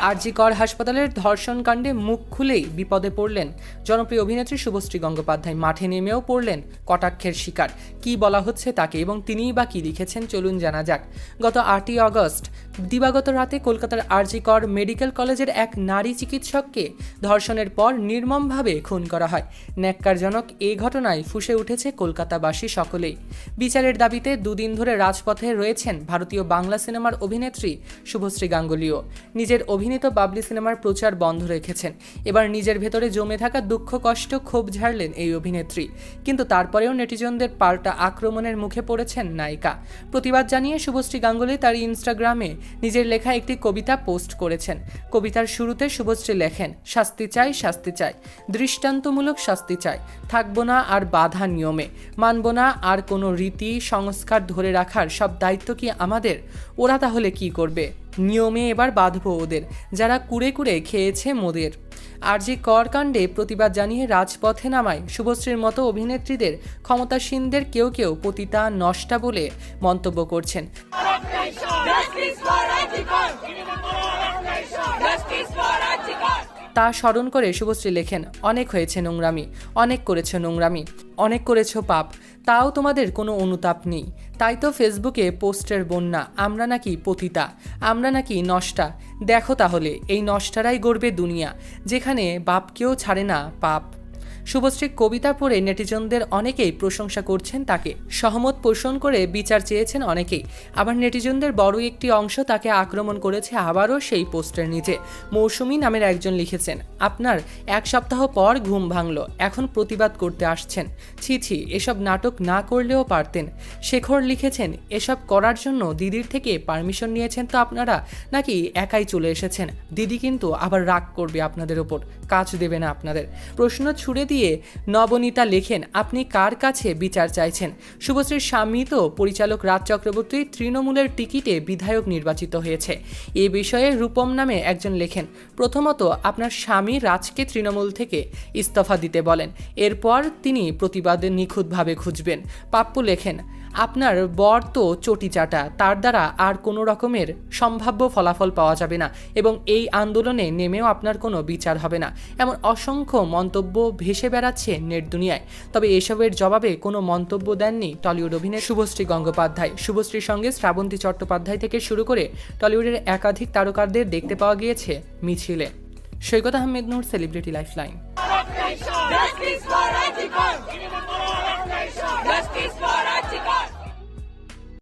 আরজিকর হাসপাতালের ধর্ষণ কাণ্ডে মুখ খুলেই বিপদে পড়লেন জনপ্রিয় অভিনেত্রী শুভশ্রী গঙ্গোপাধ্যায়। মাঠে নেমেও পড়লেন কটাক্ষের শিকার। কি বলা হচ্ছে তাকে এবং তিনিই বা কি লিখেছেন চলুন জানা যাক। গত আটই আগস্ট দিবাগত রাতে কলকাতার আরজিকর মেডিকেল কলেজের এক নারী চিকিৎসককে ধর্ষণের পর নির্মমভাবে খুন করা হয়। ন্যাক্কারজনক এই ঘটনায় ফুসে উঠেছে কলকাতাবাসী সকলেই। বিচারের দাবিতে দুদিন ধরে রাজপথে রয়েছেন ভারতীয় বাংলা সিনেমার অভিনেত্রী শুভশ্রী গাঙ্গুলিও। নিজের অভিনীত বাবলি সিনেমার প্রচার বন্ধ রেখেছেন। এবার নিজের ভেতরে জমে থাকা দুঃখ, কষ্ট ক্ষোভ ঝাড়লেন এই অভিনেত্রী। কিন্তু তারপরেও নেটিজনদের পাল্টা আক্রমণের মুখে পড়েছেন নায়িকা। প্রতিবাদ জানিয়ে শুভশ্রী গাঙ্গুলি তার ইনস্টাগ্রামে নিজের লেখা একটি কবিতা পোস্ট করেছেন। কবিতার শুরুতে শুভশ্রী লেখেন, শাস্তি চাই শাস্তি চাই, দৃষ্টান্তমূলক শাস্তি চাই, থাকব না আর বাধা নিয়মে, মানব না আর কোনো রীতি, সংস্কার ধরে রাখার সব দায়িত্ব কি আমাদের? ওরা তাহলে কি করবে? নিয়মে এবার বাঁধবো ওদের, যারা কুড়ে কুড়ে খেয়েছে মোদের। আর যে করকাণ্ডে প্রতিবাদ জানিয়ে রাজপথে নামায়, শুভশ্রীর মতো অভিনেত্রীদের ক্ষমতাসীনদের কেউ কেউ পতিতা নষ্টা বলে মন্তব্য করছেন। তা স্মরণ করে শুভশ্রী লেখেন, অনেক হয়েছে নোংরামি, অনেক করেছ নোংরামি, অনেক করেছ পাপ, তাও তোমাদের কোনো অনুতাপ নেই। তাই তো ফেসবুকে পোস্টের বন্যা, আমরা নাকি পতিতা, আমরা নাকি নষ্টা। দেখো তাহলে, এই নষ্টারাই গড়বে দুনিয়া, যেখানে বাপকেও ছাড়ে না পাপ। শুভশ্রী কবিতা পড়ে নেটিজনদের অনেকেই প্রশংসা করছেন তাকে। সহমত পোষণ করে বিচার চেয়েছেন অনেকেই। আবার নেটিজনদের বড় একটি অংশ তাকে আক্রমণ করেছে আবারও সেই পোস্টের নিচে। মৌসুমী নামের একজন লিখেছেন, আপনার এক সপ্তাহ পর ঘুম ভাঙলো, এখন প্রতিবাদ করতে আসছেন। ছি ছি, এসব নাটক না করলেও পারতেন। শেখর লিখেছেন, এসব করার জন্য দিদির থেকে পারমিশন নিয়েছেন তো আপনারা, নাকি একাই চলে এসেছেন? দিদি কিন্তু আবার রাগ করবে আপনাদের ওপর, কাজ দেবে না আপনাদের। প্রশ্ন ছুড়ে দিয়ে নবনীতা লেখেন, আপনি কার কাছে বিচার চাইছেন? শুভশ্রীর স্বামী তো পরিচালক রাজ চক্রবর্তী তৃণমূলের টিকিটে বিধায়ক নির্বাচিত হয়েছে। এ বিষয়ে রূপম নামে একজন লেখেন, প্রথমত আপনার স্বামী রাজকে তৃণমূল থেকে ইস্তফা দিতে বলেন, এরপর তিনি প্রতিবাদে নিখুঁতভাবে খুঁজবেন। পাপ্পু লেখেন, আপনার বর তো চটি চাটা তার দ্বারা আর কোনো রকমের সম্ভাব্য ফলাফল পাওয়া যাবে না এবং এই আন্দোলনে নেমেও আপনার কোনো বিচার হবে না। এমন অসংখ্য মন্তব্য ভেসে বেড়াচ্ছে নেট দুনিয়ায়। তবে এসবের জবাবে কোনো মন্তব্য দেননি টলিউড অভিনেত্রী শুভশ্রী গঙ্গোপাধ্যায়। শুভশ্রীর সঙ্গে শ্রাবন্তী চট্টোপাধ্যায় থেকে শুরু করে টলিউডের একাধিক তারকারদের দেখতে পাওয়া গিয়েছে মিছিলে। Saikat Ahmed Noor celebrity lifeline